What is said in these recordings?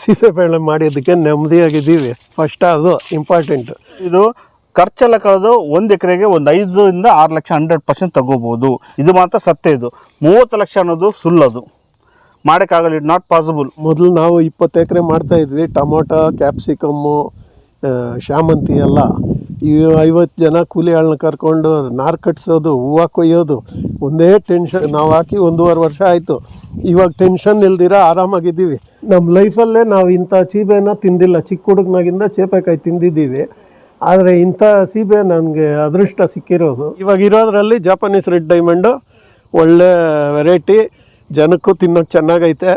ಸೀಬೆ ಬೆಳೆ ಮಾಡಿದ್ದಕ್ಕೆ ನೆಮ್ಮದಿಯಾಗಿದ್ದೀವಿ. ಫಸ್ಟ್ ಅದು ಇಂಪಾರ್ಟೆಂಟ್ ಇದು ಖರ್ಚೆಲ್ಲ ಕಳೆದು ಒಂದು ಎಕರೆಗೆ ಒಂದು ಐದರಿಂದ ಆರು ಲಕ್ಷ ಹಂಡ್ರೆಡ್ ಪರ್ಸೆಂಟ್ ತಗೋಬೋದು. ಇದು ಮಾತ್ರ ಸತ್ಯ ಇದು. ಮೂವತ್ತು ಲಕ್ಷ ಅನ್ನೋದು ಸುಳ್ಳದು ಮಾಡೋಕ್ಕಾಗಲ್ಲ ಇಟ್ ನಾಟ್ ಪಾಸಿಬಲ್ ಮೊದಲು ನಾವು ಇಪ್ಪತ್ತು ಎಕರೆ ಮಾಡ್ತಾ ಇದ್ವಿ. ಟೊಮೊಟೊ, ಕ್ಯಾಪ್ಸಿಕಮ್ಮು ಶ್ಯಾಮಂತಿ ಎಲ್ಲ. ಈ ಐವತ್ತು ಜನ ಕೂಲಿ ಆಳನ್ನ ಕರ್ಕೊಂಡು ನಾರು ಕಟ್ಸೋದು, ಹೂವು ಕೊಯ್ಯೋದು, ಒಂದೇ ಟೆನ್ಷನ್ ನಾವು ಹಾಕಿ ಒಂದೂವರೆ ವರ್ಷ ಆಯಿತು. ಇವಾಗ ಟೆನ್ಷನ್ ಇಲ್ದಿರ ಆರಾಮಾಗಿದ್ದೀವಿ. ನಮ್ಮ ಲೈಫಲ್ಲೇ ನಾವು ಇಂಥ ಸೀಬೆನ ತಿಂದಿಲ್ಲ. ಚಿಕ್ಕ ಹುಡುಗನಾಗಿಂದ ಚೇಪೆಕಾಯಿ ತಿಂದಿದ್ದೀವಿ. ಆದರೆ ಇಂಥ ಸೀಬೆ ನನಗೆ ಅದೃಷ್ಟ ಸಿಕ್ಕಿರೋದು. ಇವಾಗ ಇರೋದ್ರಲ್ಲಿ ಜಾಪನೀಸ್ ರೆಡ್ ಡೈಮಂಡು ಒಳ್ಳೆ ವೆರೈಟಿ ಜನಕ್ಕೂ ತಿನ್ನೋಕೆ ಚೆನ್ನಾಗೈತೆ.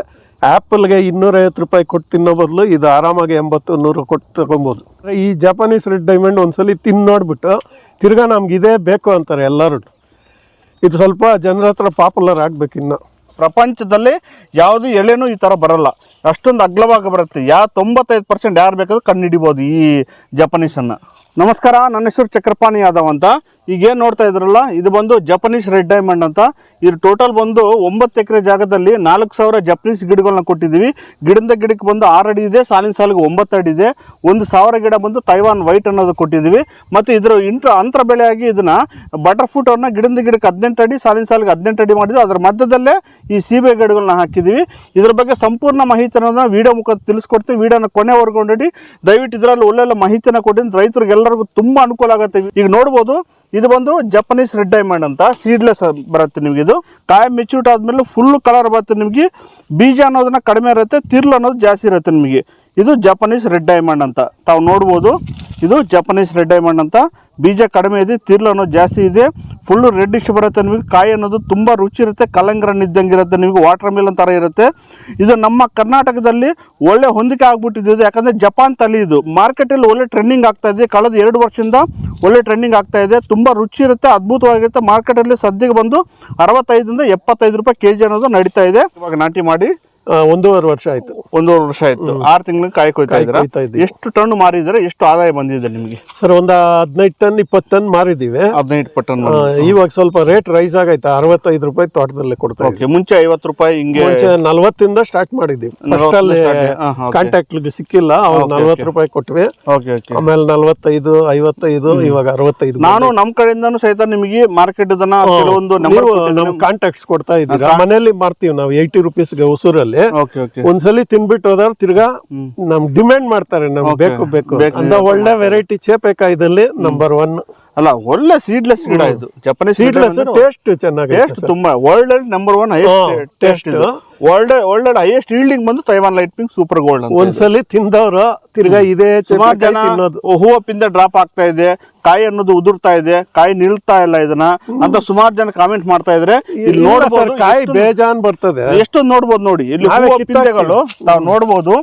ಆ್ಯಪಲ್ಗೆ ಇನ್ನೂರೈವತ್ತು ರೂಪಾಯಿ ಕೊಟ್ಟು ತಿನ್ನೋ ಬದಲು ಇದು ಆರಾಮಾಗಿ ಎಂಬತ್ತು, ನೂರು ಕೊಟ್ಟು ತಗೊಬೋದು. ಈ ಜಪಾನೀಸ್ ರೆಡ್ ಡೈಮಂಡ್ ಒಂದ್ಸಲಿ ತಿಂದು ನೋಡಿಬಿಟ್ಟು ತಿರ್ಗಾ ನಮ್ಗೆ ಇದೇ ಬೇಕು ಅಂತಾರೆ ಎಲ್ಲರೂ. ಇದು ಸ್ವಲ್ಪ ಜನರ ಹತ್ರ ಪಾಪ್ಯುಲರ್ ಆಗ್ಬೇಕು ಇನ್ನು. ಪ್ರಪಂಚದಲ್ಲಿ ಯಾವುದು ಎಳೆನೂ ಈ ಥರ ಬರಲ್ಲ. ಅಷ್ಟೊಂದು ಅಗ್ಲವಾಗಿ ಬರುತ್ತೆ. ಯಾ ತೊಂಬತ್ತೈದು ಪರ್ಸೆಂಟ್ ಯಾರು ಬೇಕಾದ್ರೂ ಕಣ್ಣು ಹಿಡಿಬೋದು ಈ ಜಪನೀಸನ್ನು ನಮಸ್ಕಾರ, ನನ್ನ ಹೆಸರು ಚಕ್ರಪಾಣಿ ಯಾದವ್ ಅಂತ. ಈಗೇನು ನೋಡ್ತಾ ಇದ್ರಲ್ಲ, ಇದು ಬಂದು ಜಪನೀಸ್ ರೆಡ್ ಡೈಮಂಡ್ ಅಂತ. ಇದು ಟೋಟಲ್ ಬಂದು ಒಂಬತ್ತು ಎಕರೆ ಜಾಗದಲ್ಲಿ ನಾಲ್ಕು ಸಾವಿರ ಜಪನೀಸ್ ಗಿಡಗಳನ್ನ ಕೊಟ್ಟಿದ್ದೀವಿ. ಗಿಡದ ಗಿಡಕ್ಕೆ ಬಂದು ಆರು ಅಡಿ ಇದೆ, ಸಾಲಿನ ಸಾಲಿಗೆ ಒಂಬತ್ತು ಅಡಿ ಇದೆ. ಒಂದು ಸಾವಿರ ಗಿಡ ಬಂದು ತೈವಾನ್ ವೈಟ್ ಅನ್ನೋದು ಕೊಟ್ಟಿದ್ದೀವಿ. ಮತ್ತು ಇದರ ಇಂಟ್ರ ಅಂತರ ಬೆಳೆಯಾಗಿ ಇದನ್ನ ಬಟರ್ ಫ್ರೂಟನ್ನು ಗಿಡದ ಗಿಡಕ್ಕೆ ಹದಿನೆಂಟು ಅಡಿ, ಸಾಲಿನ ಸಾಲಿಗೆ ಹದಿನೆಂಟು ಅಡಿ ಮಾಡಿದ್ವಿ ಅದರ ಮಧ್ಯದಲ್ಲೇ ಈ ಸೀಬೆ ಗಿಡಗಳನ್ನ ಹಾಕಿದ್ದೀವಿ. ಇದ್ರ ಬಗ್ಗೆ ಸಂಪೂರ್ಣ ಮಾಹಿತಿಯನ್ನು ವಿಡಿಯೋ ಮುಖ ತಿಳಿಸ್ಕೊಡ್ತೀವಿ. ವಿಡಿಯೋನ ಕೊನೆವರೆಗೂ ನೋಡಿ. ದಯವಿಟ್ಟು ಇದರಲ್ಲಿ ಒಳ್ಳೊಳ್ಳೆ ಮಾಹಿತಿನ ಕೊಟ್ಟಿದ್ದು ರೈತರಿಗೆಲ್ಲರಿಗೂ ತುಂಬ ಅನುಕೂಲ ಆಗುತ್ತೆ. ಈಗ ನೋಡ್ಬೋದು, ಇದು ಬಂದು ಜಪನೀಸ್ ರೆಡ್ ಡೈಮಂಡ್ ಅಂತ ಸೀಡ್ಲೆಸ್ ಬರುತ್ತೆ ನಿಮಗೆ ಇದು. ಕಾಯಿ ಮೆಚ್ಯೂಟ್ ಆದಮೇಲೆ ಫುಲ್ ಕಲರ್ ಬರುತ್ತೆ ನಿಮಗೆ. ಬೀಜ ಅನ್ನೋದನ್ನ ಕಡಿಮೆ ಇರುತ್ತೆ ತಿರ್ಲು ಅನ್ನೋದು ಜಾಸ್ತಿ ಇರುತ್ತೆ ನಿಮಗೆ. ಇದು ಜಪನೀಸ್ ರೆಡ್ ಡೈಮಂಡ್ ಅಂತ. ತಾವು ನೋಡ್ಬೋದು, ಇದು ಜಪನೀಸ್ ರೆಡ್ ಡೈಮಂಡ್ ಅಂತ. ಬೀಜ ಕಡಿಮೆ ಇದೆ, ತಿರ್ಲು ಅನ್ನೋದು ಜಾಸ್ತಿ ಇದೆ. ಫುಲ್ಲು ರೆಡ್ಡಿಶ್ ಬರುತ್ತೆ ನಿಮಗೆ. ಕಾಯಿ ಅನ್ನೋದು ತುಂಬ ರುಚಿ ಇರುತ್ತೆ ಕಲಂಗ್ರಣ್ಣ ಇದ್ದಂಗೆ ಇರುತ್ತೆ ನಿಮಗೆ ವಾಟರ್ ಮಿಲನ್ ಥರ ಇರುತ್ತೆ. ಇದು ನಮ್ಮ ಕರ್ನಾಟಕದಲ್ಲಿ ಒಳ್ಳೆ ಹೊಂದಿಕೆ ಆಗಿಬಿಟ್ಟಿದ್ದು ಯಾಕಂದರೆ ಜಪಾನ್ ತಲೆ ಇದು. ಮಾರ್ಕೆಟಲ್ಲಿ ಒಳ್ಳೆ ಟ್ರೆಂಡಿಂಗ್ ಆಗ್ತಾ ಇದೆ. ಕಳೆದ ಎರಡು ವರ್ಷದಿಂದ ಒಳ್ಳೆ ಟ್ರೆಂಡಿಂಗ್ ಆಗ್ತಾ ಇದೆ. ತುಂಬ ರುಚಿ ಇರುತ್ತೆ, ಅದ್ಭುತವಾಗಿರುತ್ತೆ. ಮಾರ್ಕೆಟಲ್ಲಿ ಸದ್ಯಕ್ಕೆ ಬಂದು ಅರವತ್ತೈದರಿಂದ ಎಪ್ಪತ್ತೈದು ರೂಪಾಯಿ ಕೆ ಜಿ ಅನ್ನೋದು ನಡೀತಾ ಇದೆ. ಇವಾಗ ನಾಟಿ ಮಾಡಿ ಒಂದೂವರೆ ವರ್ಷ ಆಯ್ತು. ಒಂದೂವರೆ ವರ್ಷ ಆಯ್ತು. ಆರು ತಿಂಗಳು ಕಾಯಿ ಕೊಯ್ತಾ ಕಾಯಿ ಇದ್ದೀರಾ? ಕೊಯ್ತಾ ಇದ್ದೀವಿ. ಎಷ್ಟು ಟನ್ ಮಾರಿದ್ರೆ ಎಷ್ಟು ಆದಾಯ ಬಂದಿದೆ ನಿಮಗೆ? ಸರ್ ಒಂದು ಹದಿನೈದು ಟನ್ ಇಪ್ಪತ್ತು ಟನ್ ಮಾರಿದ್ದೀವಿ. ಹದಿನೈದು ಪಟ್ಟನ್ ಆ, ಇವಾಗ ಸ್ವಲ್ಪ ರೇಟ್ ರೈಸ್ ಆಗೈತೆ. ಅರವತ್ತೈದು ರೂಪಾಯಿ ತೋಟದಲ್ಲಿ ಕೊಡ್ತಾ ಇದ್ದೀವಿ. ಓಕೆ ಮುಂಚೆ ಐವತ್ತು ರೂಪಾಯಿ ಹಿಂಗೆ ಮುಂಚೆ ನಲ್ವತ್ತಿಂದ ಸ್ಟಾರ್ಟ್ ಮಾಡಿದ್ದೀವಿ. ಫಸ್ಟ್ ಅಲ್ಲಿ. ಕಾಂಟ್ಯಾಕ್ಟ್ ಸಿಕ್ಕಿಲ್ಲ. ಅವ್ರು ನಲ್ವತ್ತು ರೂಪಾಯಿ ಕೊಟ್ವಿ. ಓಕೆ ಓಕೆ ಆಮೇಲೆ ನಲ್ವತ್ತೈದು ಐವತ್ತೈದು ಇವಾಗ ಅರವತ್ತೈದು ನಾನು ನಮ್ಮ ಕಡೆಯಿಂದನು ಸಹಿತ ನಿಮಗೆ ಮಾರ್ಕೆಟ್ ಇದನ್ನ ಕೆಲವೊಂದು ನಂಬರ್ ನೀವು ಕಾಂಟ್ಯಾಕ್ಟ್ಸ್ ಕೊಡ್ತಾ ಇದ್ದೀರಾ? ಮನೇಲಿ ಮಾರ್ತೀವಿ ನಾವು ಏಯ್ಟಿ ರುಪೀಸ್ಗೆ ಹೊಸೂರಲ್ಲಿ ಓಕೆ ಒಂದ್ಸಲಿ ತಿನ್ಬಿಟ್ಟು ಹೋದ್ರೆ ತಿರ್ಗಾ ನಮ್ ಡಿಮ್ಯಾಂಡ್ ಮಾಡ್ತಾರೆ ನಮ್ಗೆ ಬೇಕು ಬೇಕು. ಅಂತ ಒಳ್ಳೆ ವೆರೈಟಿ ಚೇಪೆಕಾಯ್ದಲ್ಲಿ ನಂಬರ್ ಒನ್ ಅಲ್ಲ ಒಳ್ಳೆ ಸೀಡ್ಲೆಸ್ ಗಿಡ ಇದು. ಜಪನೀಸ್ ಸೀಡ್ಲೆಸ್ ಟೇಸ್ಟ್ ಚೆನ್ನಾಗಿ ಟೇಸ್ಟ್ ತುಂಬಾ. ವರ್ಲ್ಡ್ ಅಲ್ಲಿ ನಂಬರ್ ಒನ್ ಹೈಯೆಸ್ಟ್ ಟೇಸ್ಟ್ ಇದು. ವರ್ಲ್ಡ್ ವರ್ಲ್ಡ್ ಹೈಯೆಸ್ಟ್ ಈಲ್ಡಿಂಗ್ ಬಂದು Taiwan light pink super gold ಅಂತ. ಒಂದ್ಸಲಿ ತಿಂದವರು ತಿರ್ಗಾ ಇದೆ ಸುಮಾರು ಜನ ಹೂವ ಪಿಂದ ಡ್ರಾಪ್ ಆಗ್ತಾ ಇದೆ. ಕಾಯಿ ಅನ್ನೋದು ಉದುರ್ತಾ ಇದೆ. ಕಾಯಿ ನಿಲ್ತಾ ಇಲ್ಲ ಇದನ್ನ ಅಂತ ಸುಮಾರು ಜನ ಕಾಮೆಂಟ್ ಮಾಡ್ತಾ ಇದ್ರೆ ಇಲ್ಲಿ ನೋಡಬಹುದು ಕಾಯಿ ಬೇಜಾನ್ ಬರ್ತದೆ. ಎಷ್ಟೊಂದು ನೋಡ್ಬೋದು ನೋಡಿ. ಇಲ್ಲಿ ಹೂವ ಹೂವು ಪಿಂದೆಗಳು ನಾವು ನೋಡ್ಬೋದು.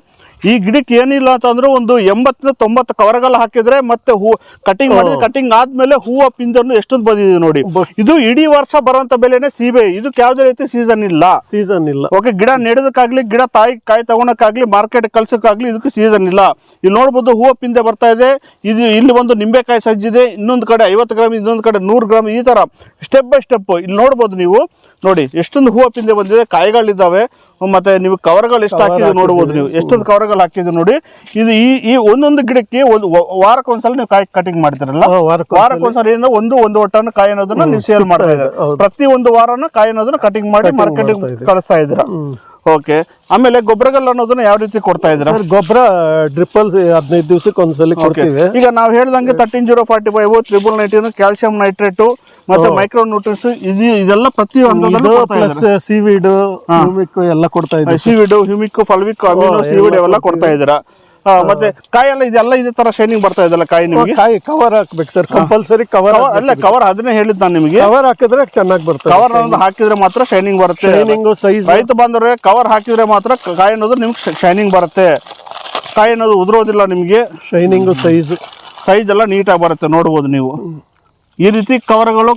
ಈ ಗಿಡಕ್ಕೆ ಏನಿಲ್ಲ ಅಂತಂದ್ರೆ ಒಂದು ಎಂಬತ್ತರಿಂದ ತೊಂಬತ್ತು ಕವರ್ಗಲ್ಲ ಹಾಕಿದ್ರೆ ಮತ್ತೆ ಹೂ ಕಟಿಂಗ್ ಮಾಡಿದ ಕಟಿಂಗ್ ಆದ್ಮೇಲೆ ಹೂವು ಪಿಂಜರ್ನು ಎಷ್ಟೊಂದು ಬಂದಿದೆ ನೋಡಿ. ಇದು ಇಡೀ ವರ್ಷ ಬರುವಂತ ಬೆಲೆನೆ ಸೀಬೆ ಇದಕ್ಕೆ ಯಾವ್ದೇ ರೀತಿ ಸೀಸನ್ ಇಲ್ಲ. ಸೀಸನ್ ಇಲ್ಲ. ಓಕೆ ಗಿಡ ನೆಡೋದಕ್ಕಾಗ್ಲಿ ಗಿಡ ತಾಯಿ ಕಾಯಿ ತಗೊಳಕ್ಕಾಗ್ಲಿ ಮಾರ್ಕೆಟ್ ಕಳ್ಸೋಕ್ಕಾಗ್ಲಿ ಇದಕ್ಕೆ ಸೀಸನ್ ಇಲ್ಲ. ಇಲ್ಲಿ ನೋಡ್ಬೋದು ಹೂವು ಪಿಂದೆ ಬರ್ತಾ ಇದೆ. ಇದು ಇಲ್ಲಿ ಒಂದು ನಿಂಬೆಕಾಯಿ ಸಜ್ಜಿದೆ ಇನ್ನೊಂದು ಕಡೆ ಐವತ್ತು ಗ್ರಾಮ್ ಇನ್ನೊಂದು ಕಡೆ ನೂರು ಗ್ರಾಮ್ ಈ ತರ. ಸ್ಟೆಪ್ ಬೈ ಸ್ಟೆಪ್ ಇಲ್ಲಿ ನೋಡ್ಬೋದು ನೀವು. ನೋಡಿ ಎಷ್ಟೊಂದು ಹೂವು ಪಿಂದೆ ಬಂದಿದೆ ಕಾಯಿಗಳಿದ್ದಾವೆ. ಮತ್ತೆ ನೀವು ಕವರ್ಗಳು ಎಷ್ಟು ಹಾಕಿದ್ರು ನೋಡ್ಬೋದು ನೀವು. ಎಷ್ಟೊಂದು ಕವರ್ಗಳು ಹಾಕಿದ್ರು ನೋಡಿ. ಇದು ಈ ಈ ಒಂದೊಂದು ಗಿಡಕ್ಕೆ ಒಂದು ವಾರಕ್ಕೆ ವಾರಕ್ಕೊಂದ್ಸಲ ನೀವು ಕಾಯಿ ಕಟಿಂಗ್ ಮಾಡ್ತಿರಲ್ಲ? ವಾರಕ್ಕೆ ವಾರಕ್ಕೊಂದ್ಸಲ. ಸಲ ಏನೋ ಒಂದು ಒಂದು ಒಟ್ಟನ್ನು ಕಾಯಿ ಅನ್ನೋದನ್ನ ನೀವು ಸೇಲ್ ಮಾಡ್ತಾ ಇದ್ದಾರೆ. ಪ್ರತಿ ಒಂದು ವಾರನ ಕಾಯಿ ಅನ್ನೋದನ್ನ ಕಟಿಂಗ್ ಮಾಡಿ ಮಾರ್ಕೆಟಿಂಗ್ ಕಳಿಸ್ತಾ ಇದ್ದೀರಾ. ಓಕೆ ಆಮೇಲೆ ಗೊಬ್ಬರಗಳು ಅನ್ನೋದನ್ನ ಯಾವ ರೀತಿ ಕೊಡ್ತಾ ಇದ್ದೀರಾ? ಸರ್ ಗೊಬ್ಬರ ಡ್ರಿಪಲ್ ಹದಿನೈದು ದಿವಸಕ್ಕೆ ಒಂದ್ಸಲಿ ಕೊಡ್ತೀವಿ. ಈಗ ನಾವು ಹೇಳ್ದಂಗೆ thirteen zero forty five triple nineteen calcium nitrate ಮತ್ತೆ ಮೈಕ್ರೋ ನ್ಯೂಟ್ರಿಸ್ ಇದು ಇದೆಲ್ಲ ಪ್ರತಿ ಒಂದು ಪ್ಲಸ್ ಸಿವಿಡ್ ಹ್ಯೂಮಿಕ್ ಎಲ್ಲ ಕೊಡ್ತಾ ಇದ್ದೀವಿ. Seaweed humic fulvic amino seaweed ಎಲ್ಲ ಕೊಡ್ತಾ ಇದ್ದೀರಾ? ಮತ್ತೆ ಕಾಯಿ ಎಲ್ಲ ಇದೆಲ್ಲ ಇದೇ ತರ ಶೈನಿಂಗ್ ಬರ್ತಾ ಇದೆಲ್ಲ ಕಾಯಿ ನಿಮಗೆ? ಕಾಯಿ ಕವರ್ ಹಾಕ್ಬೇಕು ಸರ್ ಕಂಪಲ್ಸರಿ ಕವರ್ ಅಲ್ಲ ಕವರ್ ಅದನ್ನೇ ಹೇಳಿದ್ ನಾನು ನಿಮಗೆ. ಕವರ್ ಹಾಕಿದ್ರೆ ಚೆನ್ನಾಗಿ ಬರ್ತದೆ ಕವರ್ ಒಂದು ಹಾಕಿದ್ರೆ ಮಾತ್ರ ಶೈನಿಂಗ್ ಬರುತ್ತೆ. ಶೈನಿಂಗ್ ಸೈಜ್ ರೈತ ಬಂದ್ರೆ ಕವರ್ ಹಾಕಿದ್ರೆ ಮಾತ್ರ ಕಾಯಿ ಅನ್ನೋದು ನಿಮ್ಗೆ ಶೈನಿಂಗ್ ಬರುತ್ತೆ. ಕಾಯಿ ಅನ್ನೋದು ಉದುರೋದಿಲ್ಲ ನಿಮಗೆ. ಶೈನಿಂಗ್ ಸೈಜ್ ಸೈಜ್ ಎಲ್ಲ ನೀಟಾಗಿ ಬರುತ್ತೆ ನೋಡ್ಬೋದು ನೀವು. ಈ ರೀತಿ ಕವರ್ಗಳು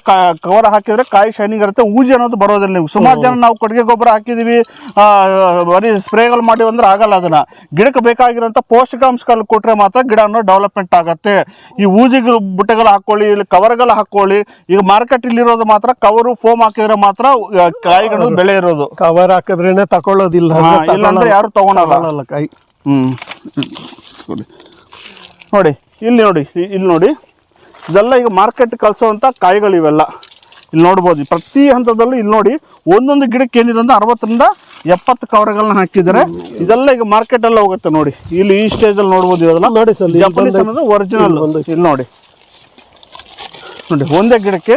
ಕವರ್ ಹಾಕಿದ್ರೆ ಕಾಯಿ ಶೈನಿಂಗ್ ಇರುತ್ತೆ ಊಜಿ ಅನ್ನೋದು ಬರೋದಿಲ್ಲ ನೀವು. ಸುಮಾರು ಜನ ನಾವು ಕೊಟ್ಟಿಗೆ ಗೊಬ್ಬರ ಹಾಕಿದೀವಿ ಬರೀ ಸ್ಪ್ರೇಗಳು ಮಾಡಿ ಅಂದ್ರೆ ಆಗಲ್ಲ ಅದನ್ನ. ಗಿಡಕ್ಕೆ ಬೇಕಾಗಿರೋಂಥ ಪೋಷಕಾಂಶಗಳು ಕೊಟ್ರೆ ಮಾತ್ರ ಗಿಡ ಅನ್ನೋ ಡೆವಲಪ್ಮೆಂಟ್ ಆಗುತ್ತೆ. ಈ ಊಜಿ ಬುಟ್ಟೆಗಳು ಹಾಕೊಳ್ಳಿ ಇಲ್ಲಿ ಕವರ್ಗಳು ಹಾಕೊಳ್ಳಿ ಈಗ ಮಾರ್ಕೆಟ್ ಇರೋದು ಮಾತ್ರ ಕವರು ಫೋಮ್ ಹಾಕಿದ್ರೆ ಮಾತ್ರ ಕಾಯಿಗಳು ಬೆಳೆ ಇರೋದು. ಕವರ್ ಹಾಕಿದ್ರೇನೆ ತಕೊಳ್ಳೋದಿಲ್ಲ ಹಾ, ಇಲ್ಲಾಂದ್ರೆ ಯಾರು ತಗೊಳಲ್ಲ. ಕಾಯಿ ಹ್ಞೂ ನೋಡಿ ಇಲ್ಲಿ ನೋಡಿ ಇಲ್ಲಿ ನೋಡಿ. ಇದೆಲ್ಲ ಈಗ ಮಾರ್ಕೆಟ್ ಕಳಿಸೋವಂಥ ಕಾಯಿಗಳು ಇವೆಲ್ಲ. ಇಲ್ಲಿ ನೋಡ್ಬೋದು ಪ್ರತಿ ಹಂತದಲ್ಲೂ ಇಲ್ಲಿ ನೋಡಿ ಒಂದೊಂದು ಗಿಡಕ್ಕೆ ಏನಿದೆ ಅಂದ್ರೆ ಅರವತ್ತರಿಂದ ಎಪ್ಪತ್ತು ಕವರ್ಗಳನ್ನ ಹಾಕಿದ್ದಾರೆ. ಇದೆಲ್ಲ ಈಗ ಮಾರ್ಕೆಟ್ ಎಲ್ಲ ಹೋಗುತ್ತೆ ನೋಡಿ. ಇಲ್ಲಿ ಈ ಸ್ಟೇಜಲ್ಲಿ ನೋಡ್ಬೋದು ಇವೆಲ್ಲ. ನೋಡಿ ಸರ್ ಇಲ್ಲಿ ಜಪನೀಸ್ ಅನ್ನೋದು ಒರಿಜಿನಲ್ ಇಲ್ಲಿ ಇಲ್ಲಿ ನೋಡಿ. ನೋಡಿ ಒಂದೇ ಗಿಡಕ್ಕೆ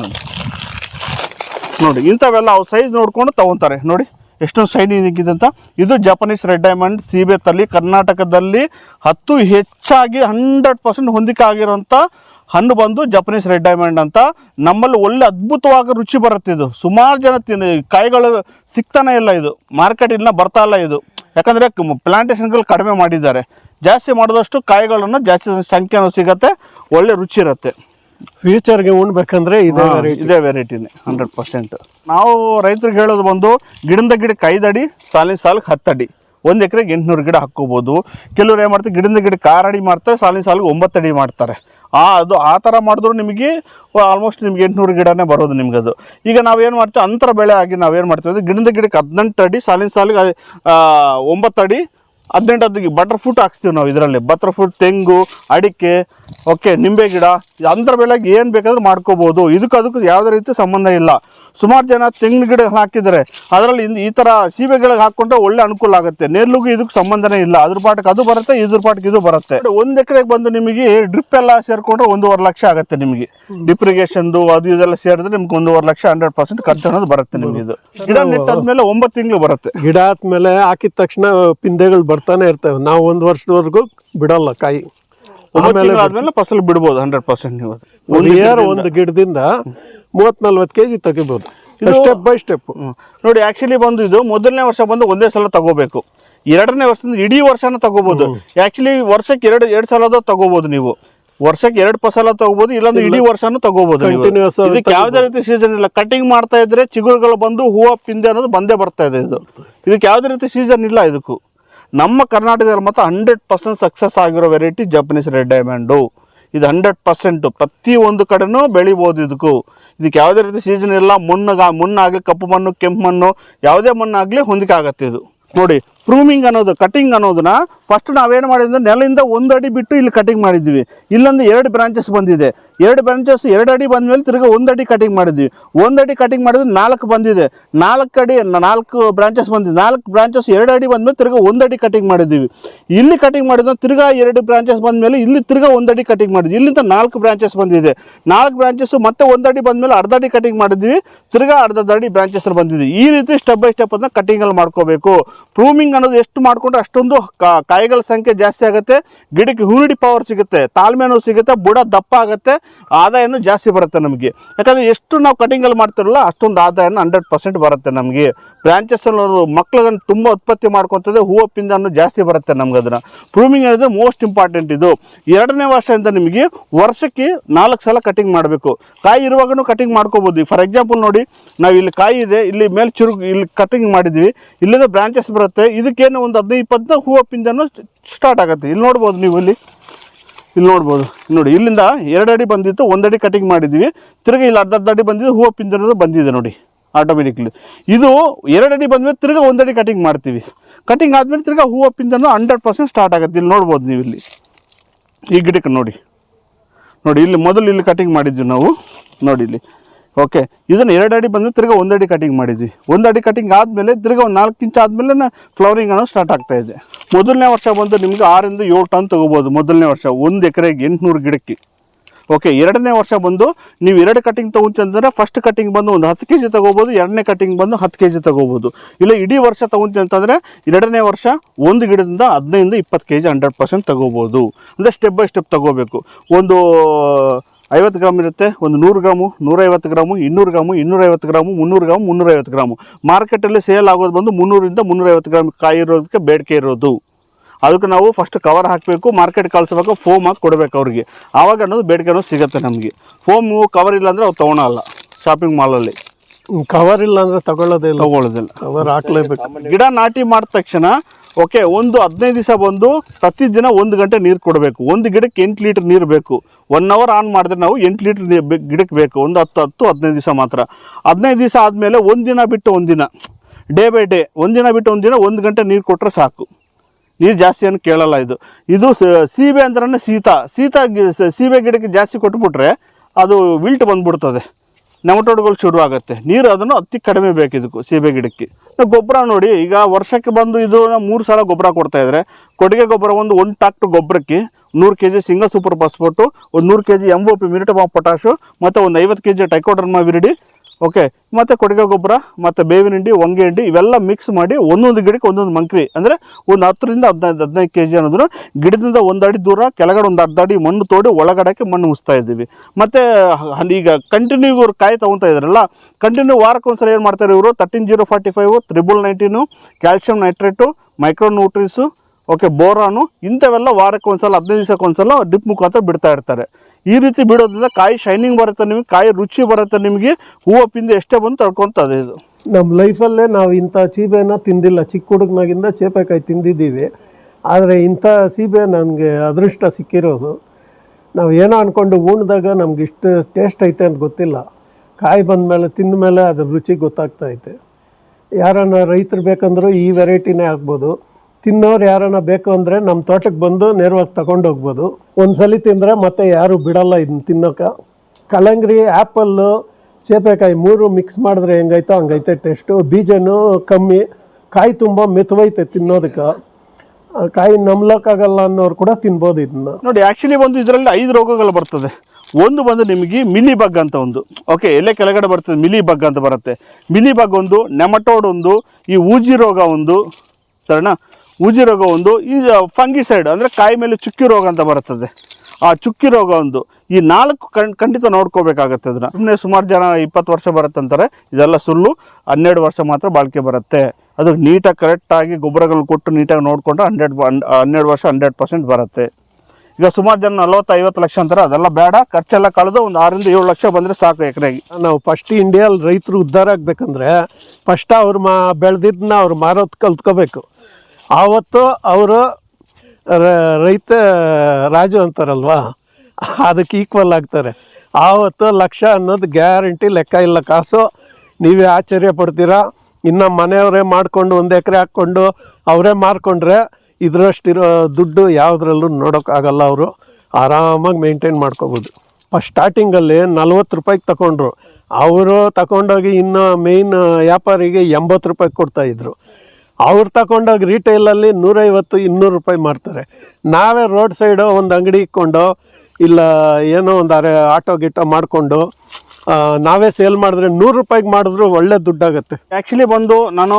ನೋಡಿ. ನೋಡಿ ಇಂಥವೆಲ್ಲ ಅವು ಸೈಜ್ ನೋಡ್ಕೊಂಡು ತಗೊತಾರೆ. ನೋಡಿ. ಎಷ್ಟೊಂದು ಇದೆ ಅಂತ. ಇದು ಜಪಾನೀಸ್ ರೆಡ್ ಡೈಮಂಡ್ ಸೀಬೆ ತಲ್ಲಿ ಕರ್ನಾಟಕದಲ್ಲಿ ಹತ್ತು ಹೆಚ್ಚಾಗಿ ಹಂಡ್ರೆಡ್ ಪರ್ಸೆಂಟ್ ಹೊಂದಿಕೆ ಆಗಿರೋಂಥ ಹಣ್ಣು ಬಂದು ಜಪನೀಸ್ ರೆಡ್ ಡೈಮಂಡ್ ಅಂತ. ನಮ್ಮಲ್ಲಿ ಒಳ್ಳೆ ಅದ್ಭುತವಾಗಿ ರುಚಿ ಬರುತ್ತೆ ಇದು. ಸುಮಾರು ಜನ ತಿನ್ನ ಕಾಯಿಗಳು ಸಿಗ್ತಾನೆ ಇಲ್ಲ ಇದು. ಮಾರ್ಕೆಟ್ ಇಲ್ಲ ಬರ್ತಾ ಇಲ್ಲ ಇದು. ಯಾಕಂದರೆ ಪ್ಲ್ಯಾಂಟೇಷನ್ಗಳು ಕಡಿಮೆ ಮಾಡಿದ್ದಾರೆ. ಜಾಸ್ತಿ ಮಾಡಿದಷ್ಟು ಕಾಯಿಗಳನ್ನು ಜಾಸ್ತಿ ಸಂಖ್ಯೆನೂ ಸಿಗತ್ತೆ. ಒಳ್ಳೆ ರುಚಿ ಇರುತ್ತೆ. ಫ್ಯೂಚರ್ಗೆ ಉಣ್ಬೇಕಂದ್ರೆ ಇದೇ ವೆರೈಟಿ ಇದೇ ವೆರೈಟಿನೇ ಹಂಡ್ರೆಡ್ ಪರ್ಸೆಂಟ್ ನಾವು ರೈತರಿಗೆ ಹೇಳೋದು ಬಂದು ಗಿಡದ ಗಿಡಕ್ಕೆ ಐದು ಅಡಿ ಸಾಲಿನ ಸಾಲಿಗೆ ಹತ್ತಡಿ ಅಡಿ. ಒಂದು ಎಕರೆಗೆ ಎಂಟುನೂರು ಗಿಡ ಹಾಕ್ಕೋಬೋದು. ಕೆಲವ್ರು ಏನು ಮಾಡ್ತಾರೆ ಗಿಡದ ಗಿಡಕ್ಕೆ ಆರು ಅಡಿ ಮಾಡ್ತಾರೆ ಸಾಲಿನ ಸಾಲಿಗೆ ಒಂಬತ್ತು ಅಡಿ ಮಾಡ್ತಾರೆ. ಆ ಅದು ಆ ಥರ ಮಾಡಿದ್ರು ನಿಮಗೆ ಆಲ್ಮೋಸ್ಟ್ ನಿಮ್ಗೆ ಎಂಟುನೂರು ಗಿಡನೇ ಬರೋದು ನಿಮ್ಗೆ ಅದು ಈಗ ನಾವೇನು ಮಾಡ್ತೀವಿ ಅಂತರ ಬೆಳೆ ಆಗಿ ನಾವೇನು ಮಾಡ್ತೀವಿ ಅಂದರೆ ಗಿಡದ ಗಿಡಕ್ಕೆ ಹದಿನೆಂಟು ಅಡಿ ಸಾಲಿನ ಸಾಲಿಗೆ ಆ, ಒಂಬತ್ತು ಅಡಿ ಹದಿನೆಂಟು ಹದಿಗೆ ಬಟರ್ ಫ್ರೂಟ್ ಹಾಕ್ಸ್ತೀವಿ ನಾವು ಇದರಲ್ಲಿ. ಬಟರ್ ಫ್ರೂಟ್ ತೆಂಗು, ಅಡಿಕೆ ಓಕೆ ನಿಂಬೆ ಗಿಡ ಅಂತರ ಬೆಳೆಗೆ ಏನು ಬೇಕಾದ್ರೂ ಮಾಡ್ಕೋಬೋದು. ಇದಕ್ಕೆ ಅದಕ್ಕೆ ಯಾವುದೇ ರೀತಿ ಸಂಬಂಧ ಇಲ್ಲ. ಸುಮಾರು ಜನ ತೆಂಗಿನ ಗಿಡ ಹಾಕಿದ್ದಾರೆ ಅದರಲ್ಲಿ ಈ ಥರ ಸೀಬೆಗಳಿಗೆ ಹಾಕೊಂಡ್ರೆ ಹಾಕ್ಕೊಂಡ್ರೆ ಒಳ್ಳೆ ಅನುಕೂಲ ಆಗುತ್ತೆ. ನೇರ್ಲಿಗೂ ಇದಕ್ಕೆ ಸಂಬಂಧನೇ ಇಲ್ಲ. ಅದ್ರ ಪಾಟಕ್ಕೆ ಅದು ಬರುತ್ತೆ ಇದ್ರ ಪಾಟಕ್ಕೆ ಇದು ಬರುತ್ತೆ. ಒಂದು ಎಕರೆಗೆ ಬಂದು ನಿಮಗೆ ಡ್ರಿಪ್ ಎಲ್ಲ ಸೇರಿಕೊಂಡ್ರೆ ಒಂದೂವರೆ ಲಕ್ಷ ಆಗುತ್ತೆ ನಿಮಗೆ. ಡಿಪ್ರಿಗೇಷನ್ದು ಅದು ಇದೆಲ್ಲ ಸೇರಿದ್ರೆ ನಿಮ್ಗೆ ಒಂದೂವರೆ ಲಕ್ಷ ಹಂಡ್ರೆಡ್ ಪರ್ಸೆಂಟ್ ಖರ್ಚು ಅನ್ನೋದು ಬರುತ್ತೆ ನಿಮಗೆ ಇದು. ಗಿಡ ನೆಟ್ಟಾದ್ಮೇಲೆ ಒಂಬತ್ತು ತಿಂಗಳು ಬರುತ್ತೆ. ಗಿಡ ಆದ್ಮೇಲೆ ಹಾಕಿದ ತಕ್ಷಣ ಪಿಂದೆಗಳು ಬರ್ತಾನೆ ಇರ್ತವೆ. ನಾವು ಒಂದು ವರ್ಷದವರೆಗೂ ಬಿಡಲ್ಲ ಕಾಯಿ. ಆದ್ಮೇಲೆ ಫಸಲ್ ಬಿಡ್ಬೋದು ಹಂಡ್ರೆಡ್ ಪರ್ಸೆಂಟ್ ನೀವು. ಒಂದು ಇಯರ್ ಒಂದು ಗಿಡದಿಂದ ಮೂವತ್ ನಲ್ವತ್ತು ಕೆಜಿ ತೆಗಿಬೋದು ಸ್ಟೆಪ್ ಬೈ ಸ್ಟೆಪ್ ನೋಡಿ ಆಕ್ಚುಲಿ ಬಂದು ಇದು ಮೊದಲನೇ ವರ್ಷ ಬಂದು ಒಂದೇ ಸಲ ತಗೋಬೇಕು. ಎರಡನೇ ವರ್ಷದಿಂದ ಇಡೀ ವರ್ಷನ ತಗೋಬಹುದು ಆಕ್ಚುಲಿ ವರ್ಷಕ್ಕೆ ಎರಡು ಎರಡು ಸಲದ ತಗೋಬಹುದು ನೀವು. ವರ್ಷಕ್ಕೆ ಎರಡು ಫಸಲ ತಗೋಬಹುದು ಇಲ್ಲಾಂದ್ರೆ ಇಡೀ ವರ್ಷನೂ ತಗೋಬಹುದು ಇದಕ್ಕೆ ಯಾವುದೇ ರೀತಿ ಸೀಸನ್ ಇಲ್ಲ. ಕಟಿಂಗ್ ಮಾಡ್ತಾ ಇದ್ರೆ ಚಿಗುರುಗಳು ಬಂದು ಹೂವು ಪಿಂದೆ ಅನ್ನೋದು ಬಂದೇ ಬರ್ತಾ ಇದೆ ಇದು. ಇದಕ್ಕೆ ಯಾವುದೇ ರೀತಿ ಸೀಸನ್ ಇಲ್ಲ ಇದಕ್ಕೂ. ನಮ್ಮ ಕರ್ನಾಟಕದಲ್ಲಿ ಮಾತ್ರ ಹಂಡ್ರೆಡ್ ಪರ್ಸೆಂಟ್ ಸಕ್ಸಸ್ ಆಗಿರೋ ವೆರೈಟಿ ಜಪನೀಸ್ ರೆಡ್ ಡೈಮಂಡು ಇದು ಹಂಡ್ರೆಡ್ ಪರ್ಸೆಂಟ್ ಪ್ರತಿ ಒಂದು ಕಡೆನೂ ಬೆಳಿಬೋದು ಇದಕ್ಕೂ. ಇದಕ್ಕೆ ಯಾವುದೇ ರೀತಿ ಸೀಸನ್ ಇಲ್ಲ. ಮಣ್ಣು ಮಣ್ಣಾಗಲಿ ಕಪ್ಪು ಮಣ್ಣು, ಕೆಂಪು ಮಣ್ಣು, ಯಾವುದೇ ಮಣ್ಣಾಗಲಿ ಹೊಂದಿಕೆ ಆಗತ್ತೆ ಇದು. ನೋಡಿ ಪ್ರೂಮಿಂಗ್ ಅನ್ನೋದು ಕಟಿಂಗ್ ಅನ್ನೋದನ್ನ ಫಸ್ಟ್ ನಾವೇನು ಮಾಡಿದ್ವಿ ನೆಲದಿಂದ ಒಂದು ಅಡಿ ಬಿಟ್ಟು ಇಲ್ಲಿ ಕಟಿಂಗ್ ಮಾಡಿದ್ವಿ. ಇಲ್ಲೊಂದು ಎರಡು ಬ್ರಾಂಚಸ್ ಬಂದಿದೆ. ಎರಡು ಬ್ರಾಂಚಸ್ ಎರಡು ಅಡಿ ಬಂದ್ಮೇಲೆ ತಿರ್ಗಿ ಒಂದು ಅಡಿ ಕಟಿಂಗ್ ಮಾಡಿದ್ವಿ. ಒಂದು ಅಡಿ ಕಟಿಂಗ್ ಮಾಡಿದ್ರೆ ನಾಲ್ಕು ಬಂದಿದೆ. ನಾಲ್ಕು ಅಡಿ, ನಾಲ್ಕು ಬ್ರಾಂಚಸ್ ಬಂದಿದೆ. ನಾಲ್ಕು ಬ್ರಾಂಚಸ್ ಎರಡು ಅಡಿ ಬಂದ್ಮೇಲೆ ತಿರ್ಗಿ ಒಂದು ಅಡಿ ಕಟಿಂಗ್ ಮಾಡಿದ್ವಿ. ಇಲ್ಲಿ ಕಟಿಂಗ್ ಮಾಡಿದ್ರೆ ತಿರ್ಗಾ ಎರಡು ಬ್ರಾಂಚಸ್ ಬಂದಮೇಲೆ ಇಲ್ಲಿ ತಿರ್ಗಾ ಒಂದು ಅಡಿ ಕಟಿಂಗ್ ಮಾಡಿದ್ವಿ. ಇಲ್ಲಿಂದ ನಾಲ್ಕು ಬ್ರಾಂಚಸ್ ಬಂದಿದೆ. ನಾಲ್ಕು ಬ್ರಾಂಚಸ್ ಮತ್ತೆ ಒಂದು ಅಡಿ ಬಂದಮೇಲೆ ಅರ್ಧ ಅಡಿ ಕಟಿಂಗ್ ಮಾಡಿದ್ವಿ. ತಿರ್ಗಾ ಅರ್ಧ ಅಡಿ ಬ್ರಾಂಚಸ್ ಬಂದಿದೆ. ಈ ರೀತಿ ಸ್ಟೆಪ್ ಬೈ ಸ್ಟೆಪ್ ಅದನ್ನ ಕಟಿಂಗಲ್ಲಿ ಮಾಡ್ಕೋಬೇಕು. ಪ್ರೂಮಿಂಗ್ ಅನ್ನೋದು ಎಷ್ಟು ಮಾಡಿಕೊಂಡ್ರೆ ಅಷ್ಟೊಂದು ಕಾಯಿಗಳ ಸಂಖ್ಯೆ ಜಾಸ್ತಿ ಆಗುತ್ತೆ. ಗಿಡಕ್ಕೆ ಹ್ಯೂಮಿಡಿ ಪವರ್ ಸಿಗುತ್ತೆ ತಾಳ್ಮೆನೂ ಸಿಗುತ್ತೆ, ಬುಡ ದಪ್ಪ ಆಗುತ್ತೆ, ಆದಾಯನೂ ಜಾಸ್ತಿ ಬರುತ್ತೆ ನಮಗೆ. ಯಾಕಂದರೆ ಎಷ್ಟು ನಾವು ಕಟಿಂಗಲ್ಲಿ ಮಾಡ್ತಿರಲ್ಲ ಅಷ್ಟೊಂದು ಆದಾಯನ ಹಂಡ್ರೆಡ್ ಪರ್ಸೆಂಟ್ ಬರುತ್ತೆ ನಮಗೆ. ಬ್ರಾಂಚಸ್ ಮಕ್ಕಳನ್ನು ತುಂಬ ಉತ್ಪತ್ತಿ ಮಾಡ್ಕೊತದೆ, ಹೂವು ಪಿಂದನ್ನು ಜಾಸ್ತಿ ಬರುತ್ತೆ ನಮ್ಗೆ ಅದನ್ನು. ಪ್ರೂಮಿಂಗ್ ಅನ್ನೋದು ಮೋಸ್ಟ್ ಇಂಪಾರ್ಟೆಂಟ್ ಇದು. ಎರಡನೇ ವರ್ಷದಿಂದ ನಿಮಗೆ ವರ್ಷಕ್ಕೆ ನಾಲ್ಕು ಸಲ ಕಟಿಂಗ್ ಮಾಡಬೇಕು. ಕಾಯಿ ಇರುವಾಗನೂ ಕಟಿಂಗ್ ಮಾಡ್ಕೋಬೋದು. ಫಾರ್ ಎಕ್ಸಾಂಪಲ್ ನೋಡಿ ನಾವು ಇಲ್ಲಿ ಕಾಯಿ ಇದೆ, ಇಲ್ಲಿ ಮೇಲೆ ಚುರುಕು, ಇಲ್ಲಿ ಕಟಿಂಗ್ ಮಾಡಿದ್ವಿ, ಇಲ್ಲಿಂದ ಬ್ರಾಂಚಸ್ ಬರುತ್ತೆ ಇದಕ್ಕೇನು ಒಂದು ಹದಿನೈದು ಇಪ್ಪತ್ತು ಹೂವು ಪಿಂದನ್ನು ಸ್ಟಾರ್ಟ್ ಆಗುತ್ತೆ. ಇಲ್ಲಿ ನೋಡ್ಬೋದು ನೀವು ಇಲ್ಲಿ. ಇಲ್ಲಿ ನೋಡ್ಬೋದು. ನೋಡಿ, ಇಲ್ಲಿಂದ ಎರಡು ಅಡಿ ಬಂದಿತ್ತು ಒಂದಡಿ ಕಟಿಂಗ್ ಮಾಡಿದ್ವಿ ತಿರ್ಗಿ ಇಲ್ಲಿ ಅರ್ಧ ಅರ್ಧ ಅಡಿ ಬಂದಿದ್ದು, ಹೂವು ಪಿಂಜನದು ಬಂದಿದೆ ನೋಡಿ ಆಟೋಮೆಟಿಕ್ಲಿ ಇದು ಎರಡು ಅಡಿ ಬಂದ್ಮೇಲೆ ತಿರ್ಗಿ ಒಂದು ಅಡಿ ಕಟಿಂಗ್ ಮಾಡ್ತೀವಿ. ಕಟಿಂಗ್ ಆದಮೇಲೆ ತಿರ್ಗಿ ಹೂವು ಪಿಂಜನು ಹಂಡ್ರೆಡ್ ಪರ್ಸೆಂಟ್ ಸ್ಟಾರ್ಟ್ ಆಗುತ್ತೆ. ಇಲ್ಲಿ ನೋಡ್ಬೋದು ನೀವು ಇಲ್ಲಿ. ಈ ಗಿಡಕ್ಕೆ ನೋಡಿ. ನೋಡಿ, ಇಲ್ಲಿ ಮೊದಲು ಇಲ್ಲಿ ಕಟಿಂಗ್ ಮಾಡಿದ್ವಿ ನಾವು. ನೋಡಿ ಇಲ್ಲಿ. ಓಕೆ ಇದನ್ನು ಎರಡು ಅಡಿ ಬಂದು ತಿರ್ಗಿ ಒಂದು ಅಡಿ ಕಟಿಂಗ್ ಮಾಡಿದ್ವಿ. ಒಂದು ಅಡಿ ಕಟಿಂಗ್ ಆದಮೇಲೆ ತಿರ್ಗಿ ಒಂದು ನಾಲ್ಕು ಇಂಚ್ ಆದಮೇಲೆ ಫ್ಲವರಿಂಗ್ ಅನ್ನೋದು ಸ್ಟಾರ್ಟ್ ಆಗ್ತಾ ಇದೆ. ಮೊದಲನೇ ವರ್ಷ ಬಂದು ನಿಮ್ಗೆ ಆರಿಂದ ಏಳು ಟನ್ ತೊಗೋಬೋದು ಮೊದಲನೇ ವರ್ಷ, ಒಂದು ಎಕರೆಗೆ ಎಂಟುನೂರು ಗಿಡಕ್ಕೆ. ಓಕೆ ಎರಡನೇ ವರ್ಷ ಬಂದು ನೀವು ಎರಡು ಕಟಿಂಗ್ ತೊಗೊಂತಂದ್ರೆ ಫಸ್ಟ್ ಕಟಿಂಗ್ ಬಂದು ಒಂದು ಹತ್ತು ಕೆ ಜಿ ತೊಗೋಬೋದು, ಎರಡನೇ ಕಟಿಂಗ್ ಬಂದು ಹತ್ತು ಕೆ ಜಿ ತೊಗೋಬೋದು. ಇಲ್ಲ, ಇಡೀ ವರ್ಷ ತೊಗೊಂತೀವಿ ಅಂತಂದರೆ ಎರಡನೇ ವರ್ಷ ಒಂದು ಗಿಡದಿಂದ ಹದಿನೈದು ಇಪ್ಪತ್ತು ಕೆ ಜಿ ಹಂಡ್ರೆಡ್ ಪರ್ಸೆಂಟ್ ತೊಗೋಬೋದು. ಅಂದರೆ ಸ್ಟೆಪ್ ಬೈ ಸ್ಟೆಪ್ ತೊಗೋಬೇಕು. ಒಂದು ಐವತ್ತು ಗ್ರಾಮ್ ಇರುತ್ತೆ, ಒಂದು ನೂರು ಗ್ರಾಮು, ನೂರೈವತ್ತು ಗ್ರಾಮು, ಇನ್ನೂರು ಗ್ರಾಮು, ಇನ್ನೂರೈವತ್ತು ಗ್ರಾಮು, ಮುನ್ನೂರು ಗ್ರಾಮು, ಮುನ್ನೂರೈವತ್ತು ಗ್ರಾಮು. ಮಾರ್ಕೆಟಲ್ಲಿ ಸೇಲ್ ಆಗೋದು ಬಂದು ಮುನ್ನೂರಿಂದ ಮುನ್ನೂರೈವತ್ತು ಗ್ರಾಮ್ ಕಾಯಿ ಇರೋದಕ್ಕೆ ಬೇಡಿಕೆ ಇರೋದು. ಅದಕ್ಕೆ ನಾವು ಫಸ್ಟ್ ಕವರ್ ಹಾಕಬೇಕು ಮಾರ್ಕೆಟ್ ಕಳಿಸ್ಬೇಕು ಫೋಮ್ ಹಾಕಿ ಕೊಡಬೇಕು ಅವ್ರಿಗೆ. ಆವಾಗ ಅನ್ನೋದು ಬೇಡಿಕೆ ಅನ್ನೋದು ಸಿಗುತ್ತೆ ನಮಗೆ. ಫೋಮು ಕವರ್ ಇಲ್ಲ ಅಂದರೆ ಅವ್ರು ತೊಗೊಳಲ್ಲ ಶಾಪಿಂಗ್ ಮಾಲಲ್ಲಿ ಕವರ್ ಇಲ್ಲ ಅಂದ್ರೆ ತಗೊಳ್ಳೋದೇ ಇಲ್ಲ. ತಗೊಳ್ಳೋದಿಲ್ಲ. ಕವರ್ ಹಾಕ್ಲೇಬೇಕು. ಗಿಡ ನಾಟಿ ಮಾಡಿದ ತಕ್ಷಣ ಓಕೆ ಒಂದು ಹದಿನೈದು ದಿವಸ ಬಂದು ಪ್ರತಿದಿನ ಒಂದು ಗಂಟೆ ನೀರು ಕೊಡಬೇಕು. ಒಂದು ಗಿಡಕ್ಕೆ ಎಂಟು ಲೀಟ್ರ್ ನೀರು ಬೇಕು. ಒನ್ ಅವರ್ ಆನ್ ಮಾಡಿದ್ರೆ ನಾವು ಎಂಟು ಲೀಟ್ರ್ ಗಿಡಕ್ಕೆ ಬೇಕು. ಒಂದು ಹತ್ತು ಹತ್ತು ಹದಿನೈದು ದಿವಸ ಮಾತ್ರ. ಹದಿನೈದು ದಿವಸ ಆದಮೇಲೆ ಒಂದಿನ ಬಿಟ್ಟು ಒಂದಿನ ಡೇ ಬೈ ಡೇ ಒಂದಿನ ಬಿಟ್ಟು ಒಂದಿನ ಒಂದು ಗಂಟೆ ನೀರು ಕೊಟ್ಟರೆ ಸಾಕು. ನೀರು ಜಾಸ್ತಿ ಏನು ಕೇಳಲ್ಲ ಇದು. ಇದು ಸೀಬೆ ಅಂದ್ರೆ ಶೀತ ಶೀತ ಗಿ- ಸ- ಸೀಬೆ ಗಿಡಕ್ಕೆ ಜಾಸ್ತಿ ಕೊಟ್ಬಿಟ್ರೆ ಅದು ವಿಲ್ಟ್ ಬಂದ್ಬಿಡ್ತದೆ. ನೆಮಟೋಡ್ಗಳು ಶುರು ಆಗುತ್ತೆ ನೀರು ಅದನ್ನು ಅತಿ ಕಡಿಮೆ ಬೇಕು ಇದಕ್ಕೂ, ಸೀಬೆ ಗಿಡಕ್ಕೆ. ಗೊಬ್ಬರ ನೋಡಿ, ಈಗ ವರ್ಷಕ್ಕೆ ಬಂದು ಇದು ಮೂರು ಸಲ ಗೊಬ್ಬರ ಕೊಡ್ತಾ ಇದ್ರೆ, ಕೊಟ್ಟಿಗೆ ಗೊಬ್ಬರ ಒಂದು ಒಂದು ಟಾಕ್ಟು ಗೊಬ್ಬರಕ್ಕೆ ನೂರು K G single super phosphate, ಒಂದು ನೂರು K G M O P ಮಿನಿಟಮ್ ಆಫ್ ಮತ್ತು ಒಂದು ಐವತ್ತು K G trichoderma viride okay ಮತ್ತು ಕೊಟ್ಟಿಗೆ ಗೊಬ್ಬರ, ಮತ್ತು ಬೇವಿನ ಹಿಂಡಿ, ಹೊಂಗೆ ಹಿಂಡಿ, ಇವೆಲ್ಲ ಮಿಕ್ಸ್ ಮಾಡಿ ಒಂದೊಂದು ಗಿಡಕ್ಕೆ ಒಂದೊಂದು ಮಂಕ್ರಿ ಅಂದರೆ ಒಂದು ಹತ್ತರಿಂದ ಹದಿನೈದು ಹದಿನೈದು ಕೆ ಜಿ ಅನ್ನೋದನ್ನು ಗಿಡದಿಂದ ಒಂದು ಅಡಿ ದೂರ, ಕೆಳಗಡೆ ಒಂದು ಅರ್ಧ ಅಡಿ ಮಣ್ಣು ತೋಡಿ ಒಳಗಡೆಗೆ ಮಣ್ಣು ಮುಸ್ತಾ ಇದ್ದೀವಿ. ಮತ್ತು ಈಗ ಕಂಟಿನ್ಯೂ ಇವರು ಕಾಯಿ ತೊಗೊತಾ ಇದ್ರಲ್ಲ ಕಂಟಿನ್ಯೂ ವಾರಕ್ಕೊಂದ್ಸಲ ಏನು ಮಾಡ್ತಾರೆ ಇವರು? Thirteen zero forty five triple nineteen calcium nitrate micro nutrients okay boron ಇಂಥವೆಲ್ಲ ವಾರಕ್ಕೆ ಹದಿನೈದು ದಿವಸಕ್ಕೆ ಒಂದ್ಸಲ ಡಿಪ್ ಮುಖಾಂತರ ಬಿಡ್ತಾ ಇರ್ತಾರೆ. ಈ ರೀತಿ ಬಿಡೋದ್ರಿಂದ ಕಾಯಿ ಶೈನಿಂಗ್ ಬರುತ್ತೆ ನಿಮಗೆ, ಕಾಯಿ ರುಚಿ ಬರುತ್ತೆ ನಿಮಗೆ, ಹೂವು ಪಿಂದೆ ಎಷ್ಟೇ ಬಂದು ತಡ್ಕೊತದೆ ಇದು. ನಮ್ಮ ಲೈಫಲ್ಲೇ ನಾವು ಇಂಥ ಸೀಬೆನ ತಿಂದಿಲ್ಲ. ಚಿಕ್ಕ ಹುಡುಗನಾಗಿಂದ ಚೇಪೆಕಾಯಿ ತಿಂದಿದ್ದೀವಿ. ಆದರೆ ಇಂಥ ಸೀಬೆ ನನಗೆ ಅದೃಷ್ಟ ಸಿಕ್ಕಿರೋದು. ನಾವು ಏನೋ ಅಂದ್ಕೊಂಡು ಉಣ್ದಾಗ ನಮ್ಗೆ ಇಷ್ಟು ಟೇಸ್ಟ್ ಐತೆ ಅಂತ ಗೊತ್ತಿಲ್ಲ. ಕಾಯಿ ಬಂದಮೇಲೆ ತಿಂದ ಮೇಲೆ ಅದ್ರ ರುಚಿ ಗೊತ್ತಾಗ್ತಾ ಐತೆ. ಯಾರನ್ನ ರೈತರು ಬೇಕಂದ್ರೂ ಈ ವೆರೈಟಿನೇ ಆಗ್ಬೋದು. ತಿನ್ನೋರು ಯಾರನ್ನ ಬೇಕು ಅಂದರೆ ನಮ್ಮ ತೋಟಕ್ಕೆ ಬಂದು ನೇರವಾಗಿ ತಗೊಂಡು ಹೋಗ್ಬೋದು. ಒಂದ್ಸಲಿ ತಿಂದರೆ ಮತ್ತೆ ಯಾರು ಬಿಡಲ್ಲ ಇದನ್ನ ತಿನ್ನೋಕೆ. ಕಲಂಗ್ರಿ ಆ್ಯಪಲ್ಲು ಸೇಪೆಕಾಯಿ ಮೂರು ಮಿಕ್ಸ್ ಮಾಡಿದ್ರೆ ಹೆಂಗೈತೋ ಹಂಗೈತೆ ಟೇಸ್ಟು ಬೀಜನೂ ಕಮ್ಮಿ. ಕಾಯಿ ತುಂಬ ಮೆತುವೈತೆ ತಿನ್ನೋದಕ್ಕೆ. ಕಾಯಿ ನಂಬ್ಲಕ್ಕಾಗಲ್ಲ ಅನ್ನೋರು ಕೂಡ ತಿನ್ಬೋದು ಇದನ್ನ ನೋಡಿ ಆ್ಯಕ್ಚುಲಿ ಒಂದು ಇದರಲ್ಲಿ ಐದು ರೋಗಗಳು ಬರ್ತದೆ. ಒಂದು ಬಂದು ನಿಮಗೆ ಮಿಲಿ ಬಗ್ ಅಂತ ಒಂದು. ಓಕೆ ಎಲೆ ಕೆಳಗಡೆ ಬರ್ತದೆ ಮಿಲಿ ಬಗ್ ಅಂತ ಬರುತ್ತೆ. ಮಿಲಿ ಬಗ್ ಒಂದು, ನೆಮಟೋಡ್ ಒಂದು, ಈ ಊಜಿ ರೋಗ ಒಂದು. ಸರಿನಾ? ಊಜಿ ರೋಗ ಒಂದು, ಈ ಫಂಗಿಸೈಡ್ ಅಂದರೆ ಕಾಯಿ ಮೇಲೆ ಚುಕ್ಕಿ ರೋಗ ಅಂತ ಬರುತ್ತದೆ. ಆ ಚುಕ್ಕಿ ರೋಗ ಒಂದು, ಈ ನಾಲ್ಕು ಕಣ್ ಖಂಡಿತ ನೋಡ್ಕೋಬೇಕಾಗತ್ತೆ ಅದನ್ನ. ಸುಮ್ಮನೆ ಸುಮಾರು ಜನ ಇಪ್ಪತ್ತು ವರ್ಷ ಬರುತ್ತಂತಾರೆ, ಇದೆಲ್ಲ ಸುಳ್ಳು, ಹನ್ನೆರಡು ವರ್ಷ ಮಾತ್ರ ಬಾಳಿಕೆ ಬರುತ್ತೆ. ಅದು ನೀಟಾಗಿ ಕರೆಕ್ಟಾಗಿ ಗೊಬ್ಬರಗಳು ಕೊಟ್ಟು ನೀಟಾಗಿ ನೋಡಿಕೊಂಡ್ರೆ ಹಂಡ್ರೆಡ್ ಹನ್ನೆರಡು ವರ್ಷ ಹಂಡ್ರೆಡ್ ಪರ್ಸೆಂಟ್ ಬರುತ್ತೆ. ಈಗ ಸುಮಾರು ಜನ ನಲ್ವತ್ತು ಐವತ್ತು ಲಕ್ಷ ಅಂತಾರೆ, ಅದೆಲ್ಲ ಬೇಡ, ಖರ್ಚೆಲ್ಲ ಕಳೆದು ಒಂದು ಆರರಿಂದ ಏಳು ಲಕ್ಷ ಬಂದರೆ ಸಾಕು ಎಕರೆಗೆ. ನಾವು ಫಸ್ಟ್ ಇಂಡಿಯಲ್ಲಿ ರೈತರು ಉದ್ಧಾರ ಆಗಬೇಕಂದ್ರೆ ಫಸ್ಟ್ ಅವ್ರು ಮಾ ಬೆಳೆದಿದ್ದನ್ನ ಅವ್ರು ಮಾರೋದು ಕಲ್ತ್ಕೋಬೇಕು. ಆವತ್ತು ಅವರು ರೈತ, ರಾಜು ಅಂತಾರಲ್ವಾ? ಅದಕ್ಕೆ ಈಕ್ವಲ್ ಆಗ್ತಾರೆ. ಆವತ್ತು ಲಕ್ಷ ಅನ್ನೋದು ಗ್ಯಾರಂಟಿ ಲೆಕ್ಕ ಇಲ್ಲ ಕಾಸು. ನೀವೇ ಆಶ್ಚರ್ಯ ಪಡ್ತೀರಾ? ಇನ್ನು ಮನೆಯವರೇ ಮಾಡಿಕೊಂಡು ಒಂದು ಎಕರೆ ಹಾಕ್ಕೊಂಡು ಅವರೇ ಮಾರ್ಕೊಂಡ್ರೆ ಇದರಷ್ಟಿರೋ ದುಡ್ಡು ಯಾವುದ್ರಲ್ಲೂ ನೋಡೋಕ್ಕಾಗಲ್ಲ ಅವರು. ಆರಾಮಾಗಿ ಮೇಂಟೈನ್ ಮಾಡ್ಕೋಬೋದು. ಫಸ್ಟ್ ಸ್ಟಾರ್ಟಿಂಗಲ್ಲಿ ನಲ್ವತ್ತು ರೂಪಾಯಿಗೆ ತಗೊಂಡ್ರು ಅವರು ತಗೊಂಡೋಗಿ ಇನ್ನು ಮೇಯ್ನ್ ವ್ಯಾಪಾರಿಗೆ ಎಂಬತ್ತು ರೂಪಾಯಿಗೆ ಕೊಡ್ತಾಯಿದ್ರು ಅವ್ರು ತಗೊಂಡೋಗಿ ರೀಟೇಲಲ್ಲಿ ನೂರೈವತ್ತು, ಇನ್ನೂರು ರೂಪಾಯಿ ಮಾಡ್ತಾರೆ ನಾವೇ ರೋಡ್ ಸೈಡು ಒಂದು ಅಂಗಡಿ ಇಕ್ಕೊಂಡು ಇಲ್ಲ ಏನೋ ಒಂದು ಅರೆ ಆಟೋ ಗಿಟೋ ಮಾಡಿಕೊಂಡು ನಾವೇ ಸೇಲ್ ಮಾಡಿದ್ರೆ ನೂರು ರೂಪಾಯಿಗೆ ಮಾಡಿದ್ರು ಒಳ್ಳೆ ದುಡ್ಡಾಗುತ್ತೆ. ಆ್ಯಕ್ಚುಲಿ ಬಂದು ನಾನು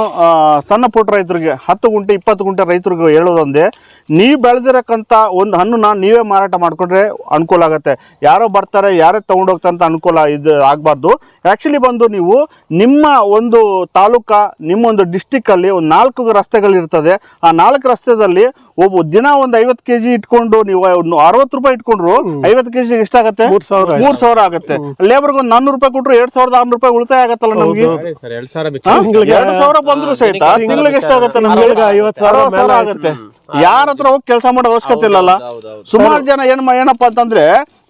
ಸಣ್ಣ ಪುಟ್ಟ ರೈತರಿಗೆ ಹತ್ತು ಗುಂಟೆ, ಇಪ್ಪತ್ತು ಗುಂಟೆ ರೈತರಿಗೆ ಹೇಳೋದೊಂದೇ ನೀವು ಬೆಳೆದಿರಕ್ಕಂಥ ಒಂದು ಹಣ್ಣನ್ನ ನೀವೇ ಮಾರಾಟ ಮಾಡಿಕೊಂಡ್ರೆ ಅನುಕೂಲ ಆಗುತ್ತೆ. ಯಾರೋ ಬರ್ತಾರೆ ಯಾರೇ ತೊಗೊಂಡೋಗ್ತಂತ ಅಂತ ಅನುಕೂಲ ಇದು ಆಗಬಾರ್ದು. ಆ್ಯಕ್ಚುಲಿ ಬಂದು ನೀವು ನಿಮ್ಮ ಒಂದು ತಾಲೂಕ ನಿಮ್ಮ ಒಂದು ಡಿಸ್ಟಿಕ್ಕಲ್ಲಿ ಒಂದು ನಾಲ್ಕು ರಸ್ತೆಗಳಿರ್ತದೆ ಆ ನಾಲ್ಕು ರಸ್ತೆದಲ್ಲಿ ಒಬ್ಬ ದಿನ ಒಂದು ಐವತ್ತು ಕೆ ಜಿ ಇಟ್ಕೊಂಡು ನೀವು ಒಂದು ಅರವತ್ತು ರೂಪಾಯಿ ಇಟ್ಕೊಂಡ್ರು ಐವತ್ತು ಕೆ ಜಿ ಎಷ್ಟಾಗತ್ತೆ ಮೂರು ಸಾವಿರ ಮೂರು ಸಾವಿರ ಆಗುತ್ತೆ. ಲೇಬರ್ಗೆ ಒಂದು ನಾನ್ನೂರು ರೂಪಾಯಿ ಕೊಟ್ಟರು ಎರಡ್ ಸಾವಿರದ ಆರ್ನೂರು ರೂಪಾಯಿ ಉಳಿತಾಯ ಆಗತ್ತಲ್ಲ ನಮಗೆ? ಸರ್ ಎರಡ್ ಸಾವಿರ ಬಂದ್ರು ಸಹಿತ ತಿಂಗಳಿಗೆ ಎಷ್ಟಾಗುತ್ತೆ ನಮ್ಗೆ? ಐವತ್ತು ಸಾವಿರ ಆಗುತ್ತೆ. ಯಾರ ಹತ್ರ ಹೋಗಿ ಕೆಲಸ ಮಾಡೋ ಅವಶ್ಯಕತೆ ಇಲ್ಲಲ್ಲ? ಸುಮಾರು ಜನ ಏನ್ ಏನಪ್ಪಾ ಅಂತಂದ್ರೆ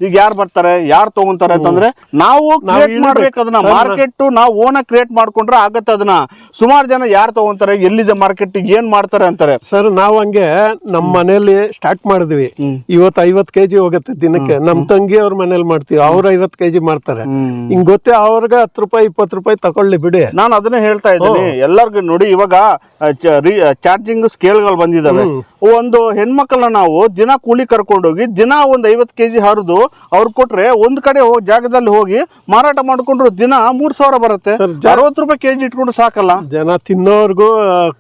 ಈಗ ಯಾರು ಬರ್ತಾರೆ ಯಾರು ತಗೊಂತಾರೆ ಅಂತಂದ್ರೆ ನಾವು ಕ್ರಿಯೇಟ್. ಮಾಡ್ಬೇಕು ಅದನ್ನ. ಮಾರ್ಕೆಟ್ ನಾವು ಓನ ಕ್ರಿಯೇಟ್ ಮಾಡ್ಕೊಂಡ್ರೆ ಆಗತ್ತೆ ಅದನ್ನ. ಸುಮಾರು ಜನ ಯಾರು ತಗೊಂತಾರೆ ಎಲ್ಲಿದೆ ಮಾರ್ಕೆಟ್ ಏನ್ ಮಾಡ್ತಾರೆ ಅಂತಾರೆ. ಸರ್ ನಾವು ಹಂಗೆ ನಮ್ಮ ಮನೆಯಲ್ಲಿ ಸ್ಟಾರ್ಟ್ ಮಾಡಿದ್ವಿ. ಇವತ್ತು ಐವತ್ತು ಕೆಜಿ ಹೋಗುತ್ತೆ ದಿನಕ್ಕೆ. ನಮ್ ತಂಗಿ ಅವ್ರ ಮನೇಲಿ ಮಾಡ್ತೀವಿ. ಅವ್ರ ಐವತ್ ಕೆಜಿ ಮಾಡ್ತಾರೆ. ಹಿಂಗ್ ಗೊತ್ತೇ ಅವ್ರಿಗೆ ಹತ್ತು ರೂಪಾಯಿ ಇಪ್ಪತ್ತು ರೂಪಾಯಿ ತಕೊಳ್ಳಿ ಬಿಡಿ. ನಾನು ಅದನ್ನೇ ಹೇಳ್ತಾ ಇದ್ದೀನಿ. ಎಲ್ಲರಿಗೂ ನೋಡಿ ಇವಾಗ ಚಾರ್ಜಿಂಗ್ ಸ್ಕೇಲ್ಗಳು ಬಂದಿದ್ದಾವೆ ಒಂದು ಹೆಣ್ಮಕ್ಳನ್ನ ನಾವು ದಿನ ಕೂಲಿ ಕರ್ಕೊಂಡೋಗಿ ದಿನ ಒಂದು ಐವತ್ತು ಕೆಜಿ ಹರಿದು ಅವ್ರು ಕೊಟ್ರೆ ಒಂದ್ ಕಡೆ ಹೋಗಿ ಜಾಗದಲ್ಲಿ ಹೋಗಿ ಮಾರಾಟ ಮಾಡ್ಕೊಂಡ್ರು ದಿನ ಮೂರ್ ಸಾವಿರ ಬರುತ್ತೆ. ಅರವತ್ತು ರೂಪಾಯಿ ಕೆಜಿ ಇಟ್ಕೊಂಡು ಸಾಕಲ್ಲ. ಜನ ತಿನ್ನೋರ್ಗೂ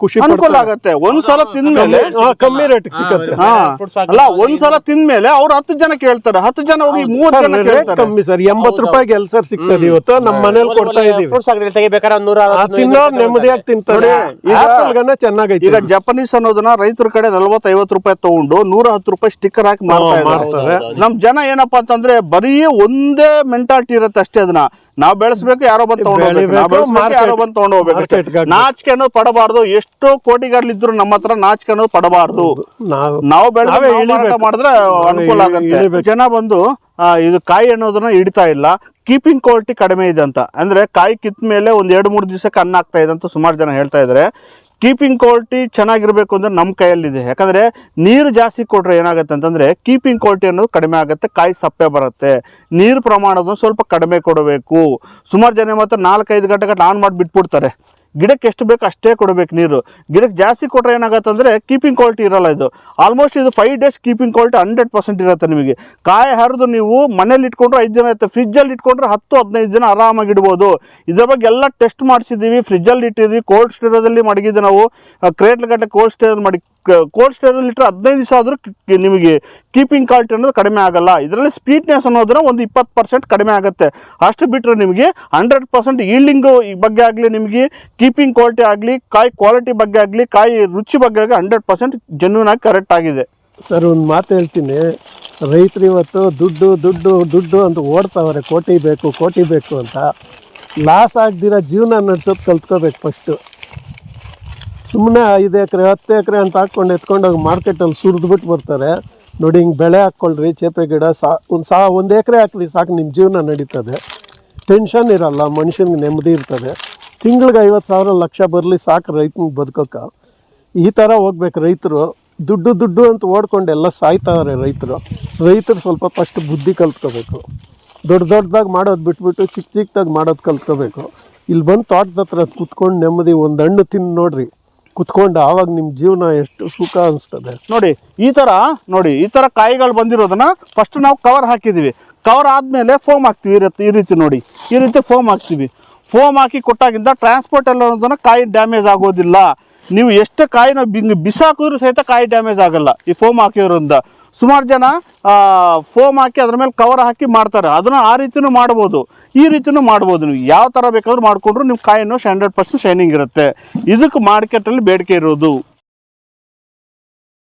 ಖುಷಿ ಅನುಕೂಲ. ಆಗತ್ತೆ. ಒಂದ್ಸಲ ತಿಂದ್ಮೇಲೆ ಕಮ್ಮಿ ರೇಟ್ ಸಿಗುತ್ತೆ. ಅಲ್ಲ ಒಂದ್ಸಲ ತಿಂದ್ಮೇಲೆ ಅವ್ರು ಹತ್ತು ಜನ ಕೇಳ್ತಾರೆ. ಹತ್ತು ಜನ ಹೋಗಿ ಮೂವತ್ತು ಜನ ಕೇಳ್ತಾರೆ. ಕಮ್ಮಿ ಸರ್. ಎಂಬತ್ತು ರೂಪಾಯಿಗೆ ಎಲ್ ಸರ್ ಸಿಗ್ತದೆ ಇವತ್ತು. ನಮ್ಮ ಮನೇಲಿ ಕೊಡ್ತಾ ಇದೀವಿ ತೆಗಿಬೇಕಾದ್ರೆ ತಿನ್ನೋರ್ ನೆಮ್ಮದಿಯಾಗಿ ತಿಂತಾರೆ. ಚೆನ್ನಾಗೈತೆ. ಈಗ ಜಪನೀಸ್ ಅನ್ನೋದನ್ನ ರೈತರ ಕಡೆ ನಲ್ವತ್ತು ಐವತ್ತು ರೂಪಾಯಿ ತಗೊಂಡು ನೂರ ಹತ್ತು ರೂಪಾಯಿ ಸ್ಟಿಕ್ಕರ್ ಹಾಕಿ ಮಾರ್ತಾರೆ. ನಮ್ ಜನ ಏನಪ್ಪಾ ಅಂತಂದ್ರೆ ಬರೀ ಒಂದೇ ಮೆಂಟಾಲಿಟಿ ಇರುತ್ತೆ ಅಷ್ಟೇ ಅದನ್ನ. ನಾವ್ ಬೆಳೆಸ್ಬೇಕು ಯಾರೋ ಬಂದ್ ತಗೊಂಡೋಗ್ಬೇಕು ನಾವ್ ಬೆಳೆಸ್ಬೇಕು ಯಾರೋ ಬಂದ್ ತಗೊಂಡೋಗ್ಬೇಕು. ನಾಚಿಕೆ ಅನ್ನೋದು ಪಡಬಾರ್ದು. ಎಷ್ಟೋ ಕೋಟಿಗಾರ್ಲಿದ್ರು ನಮ್ಮ ಹತ್ರ ನಾಚಿಕೆ ಅನ್ನೋದು ಪಡಬಾರ್ದು. ನಾವು ಬೆಳೆ ಮಾಡಿದ್ರೆ ಅನುಕೂಲ ಆಗುತ್ತೆ. ಜನ ಬಂದು ಇದು ಕಾಯಿ ಅನ್ನೋದನ್ನ ಹಿಡಿತಾ ಇಲ್ಲ. ಕೀಪಿಂಗ್ ಕ್ವಾಲಿಟಿ ಕಡಿಮೆ ಇದೆ ಅಂತ. ಅಂದ್ರೆ ಕಾಯಿ ಕಿತ್ತ ಮೇಲೆ ಒಂದ್ ಎರಡು ಮೂರು ದಿವಸಕ್ಕೆ ಅನ್ನ ಆಗ್ತಾ ಇದೆ ಅಂತ ಸುಮಾರು ಜನ ಹೇಳ್ತಾ ಇದ್ದಾರೆ ಕೀಪಿಂಗ್ ಕ್ವಾಲಿಟಿ ಚೆನ್ನಾಗಿರಬೇಕು ಅಂದರೆ ನಮ್ಮ ಕೈಯಲ್ಲಿದೆ. ಯಾಕಂದರೆ ನೀರು ಜಾಸ್ತಿ ಕೊಟ್ಟರೆ ಏನಾಗುತ್ತೆ ಅಂತಂದರೆ ಕೀಪಿಂಗ್ ಕ್ವಾಲಿಟಿ ಅನ್ನೋದು ಕಡಿಮೆ ಆಗುತ್ತೆ, ಕಾಯಿ ಸಪ್ಪೆ ಬರುತ್ತೆ. ನೀರು ಪ್ರಮಾಣವನ್ನು ಸ್ವಲ್ಪ ಕಡಿಮೆ ಕೊಡಬೇಕು. ಸುಮಾರು ಜನ ಮಾತ್ರ ನಾಲ್ಕೈದು ಗಂಟೆಗೆ ಆನ್ ಮಾಡಿ ಬಿಟ್ಬಿಡ್ತಾರೆ ಗಿಡಕ್ಕೆ ಎಷ್ಟು ಬೇಕು ಅಷ್ಟೇ ಕೊಡಬೇಕು ನೀರು. ಗಿಡಕ್ಕೆ ಜಾಸ್ತಿ ಕೊಟ್ಟರೆ ಏನಾಗುತ್ತೆ ಕೀಪಿಂಗ್ ಕ್ವಾಲಿಟಿ ಇರಲ್ಲ ಇದು. ಆಲ್ಮೋಸ್ಟ್ ಇದು five days keeping quality hundred percent ಇರುತ್ತೆ ನಿಮಗೆ. ಕಾಯಿ ಹರಿದು ನೀವು ಮನೇಲಿ ಇಟ್ಕೊಂಡ್ರೆ ಐದು ದಿನ ಇರುತ್ತೆ. ಫ್ರಿಜ್ಜಲ್ಲಿ ಇಟ್ಕೊಂಡ್ರೆ ಹತ್ತು, ಹದಿನೈದು ದಿನ ಆರಾಮಾಗಿ ಇಡ್ಬೋದು. ಇದ್ರ ಬಗ್ಗೆ ಎಲ್ಲ ಟೆಸ್ಟ್ ಮಾಡಿಸಿದ್ದೀವಿ. ಫ್ರಿಜ್ಜಲ್ಲಿ ಇಟ್ಟಿದ್ವಿ ಕೋಲ್ಡ್ ಸ್ಟೋರೇಜಲ್ಲಿ ಮಡಗಿದ್ದೆ ನಾವು. ಕ್ರೇಟ್ಲ ಗಟ್ಟೆ ಕೋಲ್ಡ್ ಸ್ಟೋರೇಜ್ ಮಾಡಿ ಕೋಲ್ಡ್ ಸ್ಟೋರೇಜ್ ಇಟ್ಟರೆ ಹದಿನೈದು ದಿವಸ ಆದರೂ ನಿಮಗೆ ಕೀಪಿಂಗ್ ಕ್ವಾಲಿಟಿ ಅನ್ನೋದು ಕಡಿಮೆ ಆಗಲ್ಲ. ಇದರಲ್ಲಿ ಸ್ವೀಟ್ನೆಸ್ ಅನ್ನೋದನ್ನ ಒಂದು ಇಪ್ಪತ್ತು ಪರ್ಸೆಂಟ್ ಕಡಿಮೆ ಆಗುತ್ತೆ. ಅಷ್ಟು ಬಿಟ್ಟರೆ ನಿಮಗೆ ಹಂಡ್ರೆಡ್ ಪರ್ಸೆಂಟ್ ಈಲ್ಡಿಂಗು ಬಗ್ಗೆ ಆಗಲಿ, ನಿಮಗೆ ಕೀಪಿಂಗ್ ಕ್ವಾಲಿಟಿ ಆಗಲಿ, ಕಾಯಿ ಕ್ವಾಲಿಟಿ ಬಗ್ಗೆ ಆಗಲಿ, ಕಾಯಿ ರುಚಿ ಬಗ್ಗೆ ಆಗಲಿ ಹಂಡ್ರೆಡ್ ಪರ್ಸೆಂಟ್ ಜೆನ್ಯೂನ್ ಆಗಿ ಕರೆಕ್ಟ್ ಆಗಿದೆ. ಸರ್, ಒಂದು ಮಾತು ಹೇಳ್ತೀನಿ. ರೈತರು ಇವತ್ತು ದುಡ್ಡು ದುಡ್ಡು ದುಡ್ಡು ಅಂತ ಓಡ್ತಾವ್ರೆ. ಕೋಟಿ ಬೇಕು ಕೋಟಿ ಬೇಕು ಅಂತ. ಲಾಸ್ ಆಗದಿರೋ ಜೀವನ ನಡೆಸೋದು ಕಲ್ತ್ಕೋಬೇಕು ಫಸ್ಟು ಸುಮ್ಮನೆ ಐದು ಎಕರೆ, ಹತ್ತು ಎಕರೆ ಅಂತ ಹಾಕ್ಕೊಂಡು ಎತ್ಕೊಂಡೋಗಿ ಮಾರ್ಕೆಟಲ್ಲಿ ಸುರಿದ್ಬಿಟ್ಟು ಬರ್ತಾರೆ. ನೋಡಿ, ಹಿಂಗೆ ಬೆಳೆ ಹಾಕ್ಕೊಳ್ರಿ, ಚೇಪೆ ಗಿಡ, ಸಾ, ಒಂದು ಸಾ, ಒಂದು ಎಕರೆ ಹಾಕ್ರಿ, ಸಾಕು ನಿಮ್ಮ ಜೀವನ ನಡೀತದೆ. ಟೆನ್ಷನ್ ಇರಲ್ಲ, ಮನುಷ್ಯನಿಗೆ ನೆಮ್ಮದಿ ಇರ್ತದೆ. ತಿಂಗಳಿಗೆ ಐವತ್ತು ಸಾವಿರ ಲಕ್ಷ ಬರಲಿ ಸಾಕು ರೈತನಿಗೆ ಬದುಕೋಕೆ. ಈ ಥರ ಹೋಗ್ಬೇಕು ರೈತರು. ದುಡ್ಡು ದುಡ್ಡು ಅಂತ ಓಡ್ಕೊಂಡು ಎಲ್ಲ ಸಾಯ್ತಾವ್ರೆ ರೈತರು. ರೈತರು ಸ್ವಲ್ಪ ಫಸ್ಟ್ ಬುದ್ಧಿ ಕಲ್ತ್ಕೋಬೇಕು. ದೊಡ್ಡ ದೊಡ್ಡದಾಗಿ ಮಾಡೋದು ಬಿಟ್ಬಿಟ್ಟು ಚಿಕ್ಕ ಚಿಕ್ಕದಾಗಿ ಮಾಡೋದು ಕಲ್ತ್ಕೋಬೇಕು. ಇಲ್ಲಿ ಬಂದು ತೋಟದ ಹತ್ರ ಕೂತ್ಕೊಂಡು ನೆಮ್ಮದಿ ಒಂದು ಹಣ್ಣು ತಿಂದು ನೋಡ್ರಿ. ಕುತ್ಕೊಂಡು ಆವಾಗ ನಿಮ್ಮ ಜೀವನ ಎಷ್ಟು ಸುಖ ಅನಿಸ್ತದೆ. ನೋಡಿ, ಈ ಥರ ನೋಡಿ, ಈ ಥರ ಕಾಯಿಗಳು ಬಂದಿರೋದನ್ನ ಫಸ್ಟ್ ನಾವು ಕವರ್ ಹಾಕಿದ್ದೀವಿ ಕವರ್ ಆದಮೇಲೆ ಫೋಮ್ ಹಾಕ್ತೀವಿ, ಈ ರೀತಿ ನೋಡಿ. ಈ ರೀತಿ ಫೋಮ್ ಹಾಕ್ತೀವಿ. ಫೋಮ್ ಹಾಕಿ ಕೊಟ್ಟಾಗಿಂದ ಟ್ರಾನ್ಸ್ಪೋರ್ಟ್ ಎಲ್ಲ ಕಾಯಿ ಡ್ಯಾಮೇಜ್ ಆಗೋದಿಲ್ಲ. ನೀವು ಎಷ್ಟು ಕಾಯಿನ ಬಿಂಗ್ ಬಿಸಾಕಿದ್ರು ಸಹಿತ ಕಾಯಿ ಡ್ಯಾಮೇಜ್ ಆಗಲ್ಲ ಈ ಫೋಮ್ ಹಾಕಿರೋದ್ರಿಂದ. ಸುಮಾರು ಜನ ಫೋಮ್ ಹಾಕಿ ಅದ್ರ ಮೇಲೆ ಕವರ್ ಹಾಕಿ ಮಾಡ್ತಾರೆ. ಅದನ್ನು ಆ ರೀತಿನೂ ಮಾಡ್ಬೋದು. ಈ ರೀತಿಯೂ ಮಾಡ್ಬೋದು ನೀವು. ಯಾವ ಥರ ಬೇಕಾದ್ರೂ ಮಾಡಿಕೊಂಡ್ರು ನಿಮ್ಮ ಕಾಯಿನೂ ಹಂಡ್ರೆಡ್ ಪರ್ಸೆಂಟ್ ಶೈನಿಂಗ್ ಇರುತ್ತೆ. ಇದಕ್ಕೆ ಮಾರ್ಕೆಟಲ್ಲಿ ಬೇಡಿಕೆ ಇರೋದು.